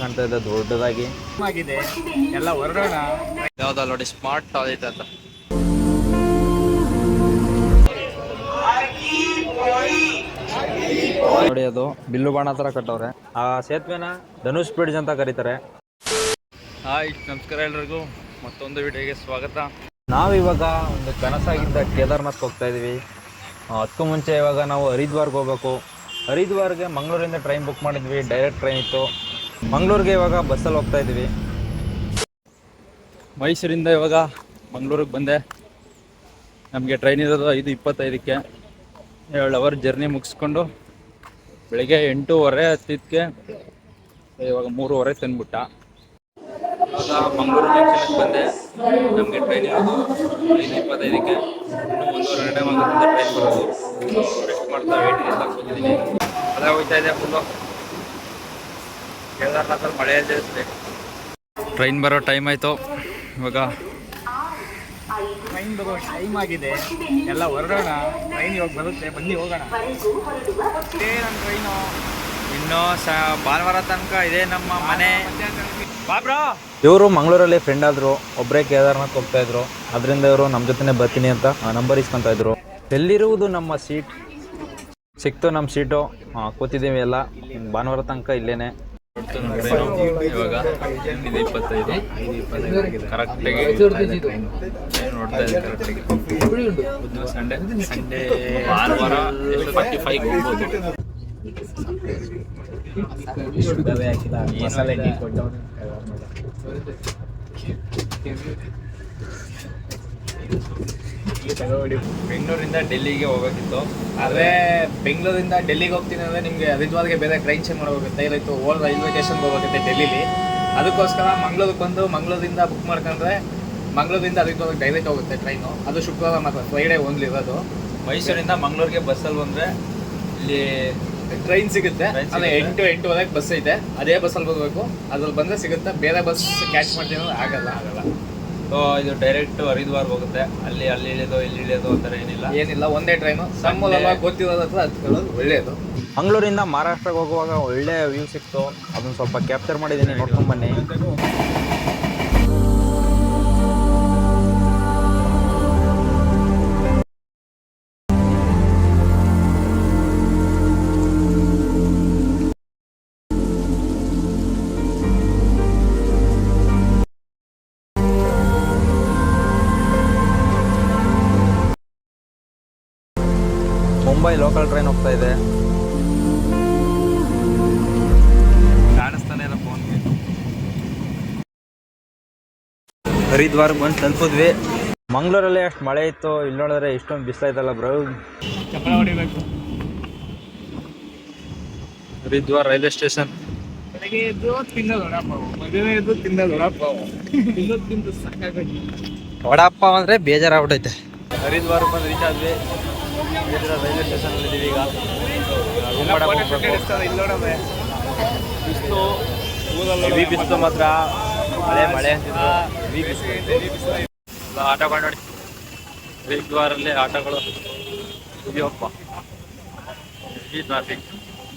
ಕಾಣ್ತಾ ಇದೆ ದೊಡ್ಡದಾಗಿ. ಆಗಿದೆ. ಎಲ್ಲ ಹೊರಡೋಣ. ಯಾವ್ದಲ್ಲ ನೋಡಿ ಸ್ಮಾರ್ಟ್ ಟಾಯ್ಲೆಟ್ ಅಂತ. ನೋಡಿ ಅದು ಬಿಲ್ಲು ಬಾಣ ತರ ಕಟ್ಟವ್ರೆ. ಆ ಸೇತುವೆನ ಧನುಷ್ ಬ್ರಿಡ್ಜ್ ಅಂತ ಕರೀತಾರೆ. ಹಾಯ್ ನಮಸ್ಕಾರ ಎಲ್ರಿಗೂ. ಮತ್ತೊಂದು ವಿಡಿಯೋಗೆ ಸ್ವಾಗತ. ನಾವಿವಾಗ ಒಂದು ಕನಸಾಗಿದ್ದ ಕೇದಾರ್ನಾಥ್ ಹೋಗ್ತಾ ಇದೀವಿ. ಅದಕ್ಕೂ ಮುಂಚೆ ಇವಾಗ ನಾವು ಹರಿದ್ವಾರ್ಗೆ ಹೋಗ್ಬೇಕು. ಹರಿದ್ವಾರ್ಗೆ ಮಂಗಳೂರಿಂದ ಟ್ರೈನ್ ಬುಕ್ ಮಾಡಿದ್ವಿ ಡೈರೆಕ್ಟ್ ಟ್ರೈನ್ ಇತ್ತು. ಮಂಗಳೂರಿಗೆ ಇವಾಗ ಬಸ್ಸಲ್ಲಿ ಹೋಗ್ತಾ ಇದ್ದೀವಿ. ಮೈಸೂರಿಂದ ಇವಾಗ ಮಂಗಳೂರಿಗೆ ಬಂದೆ. ನಮಗೆ ಟ್ರೈನ್ ಇರೋದು ಐದು ಇಪ್ಪತ್ತೈದಕ್ಕೆ. ಏಳು ಅವರ್ ಜರ್ನಿ ಮುಗಿಸ್ಕೊಂಡು ಬೆಳಿಗ್ಗೆ ಎಂಟೂವರೆ ಹತ್ತಿದ್ದಕ್ಕೆ ಇವಾಗ ಮೂರುವರೆ ತಂದ್ಬಿಟ್ಟ. ಇವಾಗ ಮಂಗಳೂರು ಜಂಕ್ಷನ್ಗೆ ಬಂದೆ. ನಮಗೆ ಟ್ರೈನ್ ಇರೋದು ಐದು ಇಪ್ಪತ್ತೈದಕ್ಕೆ. ಇನ್ನೂ ಒಂದೂವರೆ ಗಂಟೆ ಒಂದು ಟ್ರೈನ್ ಬರೋದು. ರೆಸ್ಟ್ ಮಾಡ್ತಾ ವೇಟ್ ಮಳೆ ಹೋಗ್ತಾ ಇದೆ ಫುಲ್ಲು ಕೇದಾರ್ನಾಥಲ್ಲಿ ಮಳೆ ಜಾಸ್ತಿ ಟ್ರೈನ್ ಬರೋ ಟೈಮ್ ಆಯ್ತು. ಇವಾಗ ಟ್ರೈನ್ ಬರೋ ಟೈಮ್ ಆಗಿದೆ. ಎಲ್ಲ ಹೊರಡೋಣ. ಟ್ರೈನ್ ಇವಾಗ ಬರುತ್ತೆ. ಬನ್ನಿ ಹೋಗೋಣ. ಟ್ರೈನು ಇನ್ನು ಸ ಭಾನುವಾರ ತನಕ ಇದೆ ನಮ್ಮ ಮನೆ. ಬಾಬ್ರಾ! ಇವರು ಮಂಗಳೂರಲ್ಲಿ ಫ್ರೆಂಡ್ ಆದ್ರು. ಒಬ್ಬರೇ ಕೇದಾರ್ನಾಥ್ ಹೋಗ್ತಾ ಇದ್ರು. ಅದರಿಂದ ಇವರು ನಮ್ಮ ಜೊತೆನೆ ಬರ್ತೀನಿ ಅಂತ ನಂಬರ್ ಇಸ್ಕೊಂತ ಇದ್ರು. ಎಲ್ಲಿರುವುದು ನಮ್ಮ ಸೀಟ್ ಸಿಕ್ತು ನಮ್ಮ ಸೀಟು ಕೂತಿದ್ದೀವಿ ಎಲ್ಲ. ಭಾನುವಾರ ತನಕ ಇಲ್ಲೇನೆ. ಇವಾಗ ಐದು ಇಪ್ಪತ್ತೈದು ಕರೆಕ್ಟಾಗಿ ನೋಡ್ತಾ ಇದ್ದೀನಿ ಕರೆಕ್ಟಾಗಿ. ಸಂಡೇ ಸಂಡೇ ಭಾನುವಾರ ಎಷ್ಟು ಫಾರ್ಟಿ ಫೈವ್ ಹೋಗ್ಬೋದು ಮಸಾಲೆ ಟೀ ಬೆಂಗಳೂರಿಂದ ಡೆಲ್ಲಿಗೆ ಹೋಗಬೇಕಿತ್ತು ಆದರೆ ಬೆಂಗಳೂರಿಂದ ಡೆಲ್ಲಿಗೆ ಹೋಗ್ತೀನಿ ಅಂದರೆ ನಿಮಗೆ ಹರಿದ್ವಾರ್ಗೆ ಬೇರೆ ಟ್ರೈನ್ ಚೇಂಜ್ ಮಾಡೋಗುತ್ತೆ ಇಲ್ಲೈತು ಓಲ್ಡ್ ರೈಲ್ವೆ ಸ್ಟೇಷನ್ಗೆ ಹೋಗುತ್ತೆ ಡೆಲ್ಲಿಲಿ. ಅದಕ್ಕೋಸ್ಕರ ಮಂಗಳೂರಿಗೆ ಬಂದು ಮಂಗಳೂರಿಂದ ಬುಕ್ ಮಾಡ್ಕೊಂಡ್ರೆ ಮಂಗಳೂರಿಂದ ಹರಿದ್ವಾರ್ಗೆ ಡೈರೆಕ್ಟ್ ಹೋಗುತ್ತೆ ಟ್ರೈನು ಅದು ಶುಕ್ರವಾರ ಮಾತ್ರ ಫ್ರೈಡೇ ಓನ್ಲಿ ಇರೋದು. ಮೈಸೂರಿಂದ ಮಂಗಳೂರಿಗೆ ಬಸ್ಸಲ್ಲಿ ಬಂದರೆ ಇಲ್ಲಿ ಟ್ರೈನ್ ಸಿಗುತ್ತೆ. ಅಂದರೆ ಅದೇ. ಎಂಟು ಎಂಟುವರೆಗೆ ಬಸ್ ಐತೆ ಅದೇ ಬಸ್ಸಲ್ಲಿ ಬರಬೇಕು ಅದ್ರಲ್ಲಿ ಬಂದರೆ ಸಿಗುತ್ತೆ. ಬೇರೆ ಬಸ್ ಕ್ಯಾಚ್ ಮಾಡ್ತೀನಿ ಆಗಲ್ಲ. ಆಗಲ್ಲ. ಸೊ ಇದು ಡೈರೆಕ್ಟ್ ಹರಿದ್ವಾರ್ ಹೋಗುತ್ತೆ. ಅಲ್ಲಿ ಅಲ್ಲಿ ಇಳಿಯೋದು ಇಲ್ಲಿ ಇಳಿಯೋದು ಅಂತಾರೆ ಏನಿಲ್ಲ. ಏನಿಲ್ಲ ಒಂದೇ ಟ್ರೈನು ಸಂಬಳ ಗೊತ್ತಿರೋದ ಹತ್ರ ಹತ್ಕೊಳ್ಳೋದು ಒಳ್ಳೇದು. ಮಂಗಳೂರಿಂದ ಮಹಾರಾಷ್ಟ್ರಕ್ಕೆ ಹೋಗುವಾಗ ಒಳ್ಳೆ ವ್ಯೂ ಸಿಕ್ತು. ಅದನ್ನ ಸ್ವಲ್ಪ ಕ್ಯಾಪ್ಚರ್ ಮಾಡಿದ್ದೀನಿ ನೋಡ್ಕೊಂಡ್ ಬನ್ನಿ. ಮುಂಬೈ ಲೋಕಲ್ ಟ್ರೈನ್ ಹೋಗ್ತಾ ಇದೆ. ಕಾಣಿಸ್ತಾನೆ ಇಲ್ಲ ಫೋನ್ಗೆ ಹರಿದ್ವಾರ್ಗೆ ಬಂದು ತಲುಪಿದ್ವಿ. ಮಂಗಳೂರಲ್ಲಿ ಅಷ್ಟು ಮಳೆ ಇತ್ತು ಇಲ್ಲಿ ನೋಡಿದ್ರೆ ಇಷ್ಟೊಂದು ಬಿಸಿಲಾಯ್ತಲ್ಲ ಬ್ರೋ ಹರಿದ್ವಾರ ಹೊಡಿಬೇಕು. Haridwar railway station. ಬೆಳಗ್ಗೆ ಎದ್ದು ತಿನ್ನೋದು ವಡಾಪಾವು. ಮದುವೆ ಎದ್ದು ತಿನ್ನೋದು ವಡಾಪಾವು. ತಿನ್ನೋದು ತಿಂದು ಸಾಕಾಗೋದು ವಡಪ್ಪ ಅಂದ್ರೆ ಬೇಜಾರಾಗ್ಬಿಟ್ಟೈತೆ. ಹರಿದ್ವಾರ ಬಂದು ರೀಚ್ ಆದ್ವಿ ರೈಲ್ವೆ ಸ್ಟೇಷನ್ ಇದ್ದೀವಿ ಈಗ. ಬಿಸಿಲು. ಹೆವಿ ಬಿಸಿಲು ಮಾತ್ರ. ಮಳೆ ಮಳೆ ಅಂತಿದ್ರು. ಹೆವಿ ಬಿಸಿಲು ಎಲ್ಲ ಆಟೋಗಳು ನೋಡಿ. ಹರಿದ್ವಾರಲ್ಲಿ ಆಟಗಳು. ಇದೆಯಪ್ಪ ಹೆವಿ ಟ್ರಾಫಿಕ್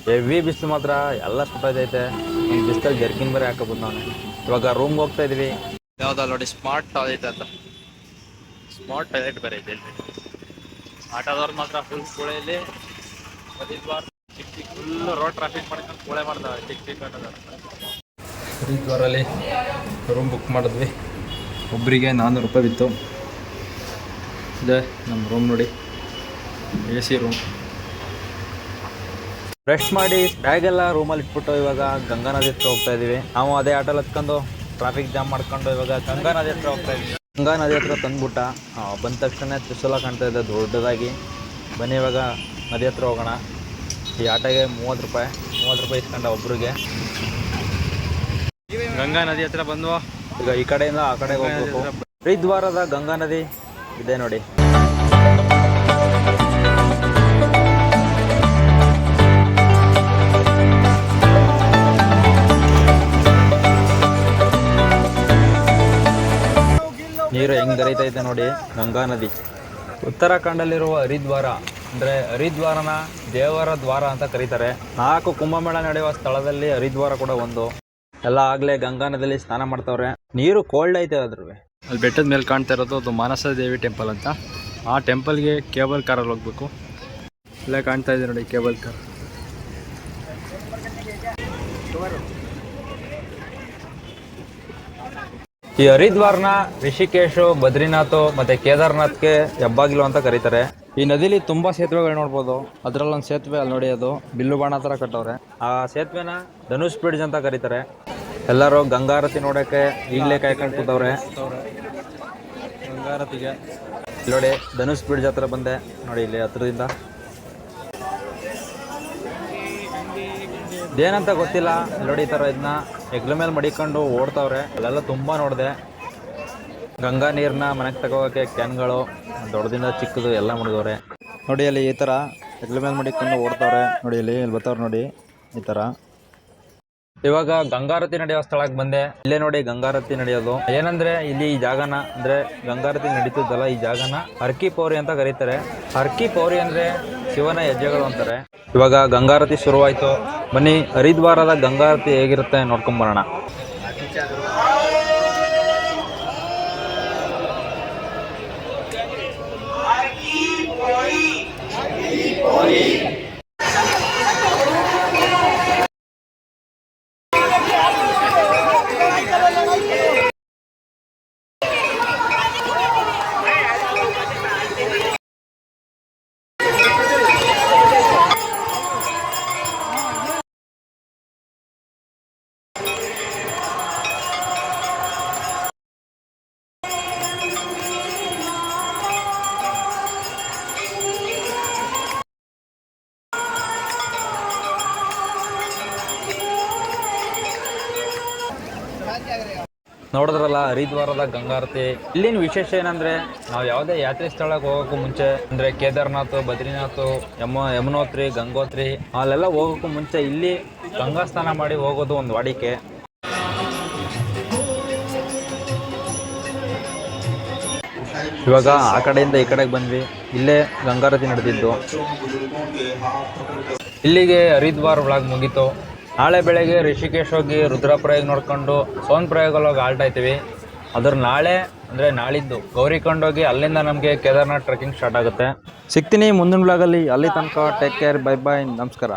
ಹೆವಿ ಬಿಸಿಲು ಮಾತ್ರ. ಎಲ್ಲ ಸುಟ್ಟೈತೆ ಈ ಬಿಸಿಲಲ್ಲಿ ಜರ್ಕಿನ್ ಬೇರೆ ಹಾಕಬಹುದು ನಾನು ಇವಾಗ ರೂಮ್ಗೆ ಹೋಗ್ತಾ ಇದೀವಿ. ಯಾವ್ದಲ್ಲ ನೋಡಿ ಸ್ಮಾರ್ಟ್ ಟಾಯ್ಲೆಟ್ ಅಂತ. ಸ್ಮಾರ್ಟ್ ಟಾಯ್ಲೆಟ್ ಬೇರೆ ಇದೆ ಇಲ್ಲಿ. ಆಟೋದವ್ರು ಮಾತ್ರ ಫುಲ್ ಕೂಳೆಯಲ್ಲಿ ಹರಿದ್ವಾರ್ ಚಿಕ್ಕ ಚಿಕ್ಕ ಫುಲ್ ರೋಡ್ ಟ್ರಾಫಿಕ್ ಮಾಡ್ಕೊಂಡು ಕೂಳೆ ಮಾಡ್ತಾರೆ ಚಿಕ್ಕ ಚಿಕ್ಕ ಆಟೋದವ್ರು ಹರಿದ್ವಾರಲ್ಲಿ ರೂಮ್ ಬುಕ್ ಮಾಡಿದ್ವಿ. ಒಬ್ಬರಿಗೆ ನಾನ್ನೂರು ರೂಪಾಯಿ ಬಿತ್ತು. ಇದೆ ನಮ್ಮ ರೂಮ್ ನೋಡಿ. ಎ ಸಿ ರೂಮ್ ರೆಸ್ಟ್ ಮಾಡಿ ಬ್ಯಾಗೆಲ್ಲ ರೂಮಲ್ಲಿ ಇಟ್ಬಿಟ್ಟು ಇವಾಗ ಗಂಗಾ ನದಿ ಹತ್ರ ಹೋಗ್ತಾ ಇದ್ದೀವಿ ನಾವು ಅದೇ ಆಟೋಲ್ಲಿ ಹತ್ಕೊಂಡು ಟ್ರಾಫಿಕ್ ಜಾಮ್ ಮಾಡ್ಕೊಂಡು ಇವಾಗ ಗಂಗಾ ನದಿ ಹತ್ರ ಹೋಗ್ತಾ ಇದೀವಿ. ಗಂಗಾ ನದಿ ಹತ್ರ ತಂದ್ಬಿಟ್ಟ. ಬಂದ ತಕ್ಷಣ ತ್ರಿಶೂಲ ಕಾಣ್ತಾ ಇದೆ ದೊಡ್ಡದಾಗಿ. ಬನ್ನಿ ಇವಾಗ ನದಿ ಹತ್ರ ಹೋಗೋಣ. ಈ ಆಟೋಗೆ ಮೂವತ್ತು ರೂಪಾಯಿ ಮೂವತ್ತು ರೂಪಾಯಿ ಇಸ್ಕೊಂಡ ಒಬ್ರಿಗೆ. ಗಂಗಾ ನದಿ ಹತ್ರ ಬಂದು ಈಗ ಈ ಕಡೆಯಿಂದ ಆ ಕಡೆಗೆ ಹೋಗ್ಬೇಕು. ಹರಿದ್ವಾರದ ಗಂಗಾ ನದಿ ಇದೆ ನೋಡಿ. ನೀರು ಹೆಂಗ್ ಇದೆ ನೋಡಿ, ಗಂಗಾ ನದಿ. ಉತ್ತರಾಖಂಡಲ್ಲಿರುವ ಹರಿದ್ವಾರ, ಅಂದ್ರೆ ಹರಿದ್ವಾರನ ದೇವರ ದ್ವಾರ ಅಂತ ಕರೀತಾರೆ. ನಾಲ್ಕು ಕುಂಭಮೇಳ ನಡೆಯುವ ಸ್ಥಳದಲ್ಲಿ ಹರಿದ್ವಾರ ಕೂಡ ಒಂದು. ಎಲ್ಲ ಆಗ್ಲೇ ಗಂಗಾ ನದಿಯಲ್ಲಿ ಸ್ನಾನ ಮಾಡ್ತಾವ್ರೆ. ನೀರು ಕೋಲ್ಡ್ ಐತೆ ಅದ್ರ ಅಲ್ಲಿ ಬೆಟ್ಟದ ಮೇಲೆ ಕಾಣ್ತಾ ಇರೋದು ಅದು ಮಾನಸ ದೇವಿ ಟೆಂಪಲ್ ಅಂತ. ಆ ಟೆಂಪಲ್ಗೆ ಕೇಬಲ್ ಕಾರಲ್ಲಿ ಹೋಗ್ಬೇಕು. ಎಲ್ಲ ಕಾಣ್ತಾ ಇದೆ ನೋಡಿ ಕೇಬಲ್ ಕಾರ್. ಈ ಹರಿದ್ವಾರ್ನ ರಿಷಿಕೇಶು, ಬದ್ರಿನಾಥ್ ಮತ್ತೆ ಕೇದಾರ್ನಾಥ್ಗೆ ಹೆಬ್ಬಾಗಿಲು ಅಂತ ಕರೀತಾರೆ. ಈ ನದಿಲಿ ತುಂಬಾ ಸೇತುವೆಗಳು ನೋಡ್ಬೋದು. ಅದ್ರಲ್ಲೊಂದು ಸೇತುವೆ ಅಲ್ಲಿ ನೋಡಿ ಅದು, ಬಿಲ್ಲು ಬಾಣ ತರ ಕಟ್ಟವ್ರೆ. ಆ ಸೇತುವೆನ ಧನುಷ್ ಬ್ರಿಡ್ಜ್ ಅಂತ ಕರೀತಾರೆ. ಎಲ್ಲರೂ ಗಂಗಾರತಿ ನೋಡಕ್ಕೆ ಈಗಲೇ ಕಾಯ್ಕೊಂಡು ಕೂತವ್ರೆ. ಗಂಗಾರತಿಗೆ. ನೋಡಿ, ಧನುಷ್ ಬ್ರಿಡ್ಜ್ ಹತ್ರ ಬಂದೆ. ನೋಡಿ, ಇಲ್ಲಿ ಹತ್ರದಿಂದ. ಇದೇನಂತ ಗೊತ್ತಿಲ್ಲ. ನೋಡಿ, ಈ ಥರ ಇದನ್ನ ಹೆಗ್ಲ ಮೇಲೆ ಮಡಿಕೊಂಡು ಓಡ್ತಾವ್ರೆ. ಅಲ್ಲೆಲ್ಲ ತುಂಬ ನೋಡಿದೆ. ಗಂಗಾ ನೀರನ್ನ ಮನೆಗೆ ತಗೋಕೆ ಕ್ಯಾನ್ಗಳು, ದೊಡ್ಡದಿಂದ ಚಿಕ್ಕದು ಎಲ್ಲ ಮುಡಿದವ್ರೆ ನೋಡಿ ಅಲ್ಲಿ ಈ ಥರ ಹೆಗ್ಲ ಮೇಲೆ ಮಡಿಕೊಂಡು ಓಡ್ತಾವ್ರೆ. ನೋಡಿ ಇಲ್ಲಿ ಇಲ್ಲಿ ಬರ್ತಾವ್ರೆ ನೋಡಿ ಈ ಥರ ಇವಾಗ ಗಂಗಾರತಿ ನಡೆಯೋ ಸ್ಥಳಕ್ಕೆ ಬಂದೆ. ಇಲ್ಲೇ ನೋಡಿ ಗಂಗಾರತಿ ನಡೆಯೋದು. ಏನಂದ್ರೆ ಇಲ್ಲಿ ಈ ಜಾಗನ, ಅಂದ್ರೆ ಗಂಗಾರತಿ ನಡೀತದಲ್ಲ ಈ ಜಾಗನ, ಹರ್ಕಿ ಪೌರಿ ಅಂತ ಕರೀತಾರೆ. ಹರ್ಕಿ ಪೌರಿ ಅಂದ್ರೆ ಶಿವನ ಹೆಜ್ಜೆಗಳು ಅಂತಾರೆ. ಇವಾಗ ಗಂಗಾರತಿ ಶುರುವಾಯ್ತು. ಬನ್ನಿ ಹರಿದ್ವಾರದ ಗಂಗಾರತಿ ಹೇಗಿರುತ್ತೆ ನೋಡ್ಕೊಂಡ್ ನೋಡಿದ್ರಲ್ಲ, ಹರಿದ್ವಾರದ ಗಂಗಾರತಿ. ಇಲ್ಲಿನ ವಿಶೇಷ ಏನಂದ್ರೆ, ನಾವು ಯಾವುದೇ ಯಾತ್ರೆ ಸ್ಥಳಕ್ಕೆ ಹೋಗೋಕ್ಕೂ ಮುಂಚೆ, ಅಂದ್ರೆ ಕೇದಾರ್ನಾಥ್, ಬದ್ರಿನಾಥ್, ಯಮ, ಯಮುನೋತ್ರಿ, ಗಂಗೋತ್ರಿ, ಅಲ್ಲೆಲ್ಲ ಹೋಗೋಕ್ಕೂ ಮುಂಚೆ ಇಲ್ಲಿ ಗಂಗಾ ಸ್ನಾನ ಮಾಡಿ ಹೋಗೋದು ಒಂದು ವಾಡಿಕೆ. ಇವಾಗ ಆ ಕಡೆಯಿಂದ ಈ ಕಡೆಗೆ ಬಂದ್ವಿ. ಇಲ್ಲೇ ಗಂಗಾರತಿ ನಡೆದಿದ್ದು. ಇಲ್ಲಿಗೆ ಹರಿದ್ವಾರ ಒಳಗೆ ಮುಗೀತು. ನಾಳೆ ಬೆಳಗ್ಗೆ ರಿಷಿಕೇಶ್ ಹೋಗಿ ರುದ್ರಪ್ರಯಾಗ್ ನೋಡ್ಕೊಂಡು ಸೋನ್ ಪ್ರಯಾಗಲ್ಲಿ ಹೋಗಿ ಆಲ್ಟ್ ಆಯ್ತೀವಿ ಅದ್ರ ನಾಳೆ, ಅಂದರೆ ನಾಳಿದ್ದು ಗೌರಿಕೊಂಡೋಗಿ ಅಲ್ಲಿಂದ ನಮಗೆ ಕೇದಾರ್ನಾಥ್ ಟ್ರೆಕ್ಕಿಂಗ್ ಸ್ಟಾರ್ಟ್ ಆಗುತ್ತೆ. ಸಿಗ್ತೀನಿ ಮುಂದಿನ ಬ್ಲಾಗಲ್ಲಿ ಅಲ್ಲಿ. ತನಕ ಟೇಕ್ ಕೇರ್ ಬೈ ಬಾಯ್ ನಮಸ್ಕಾರ.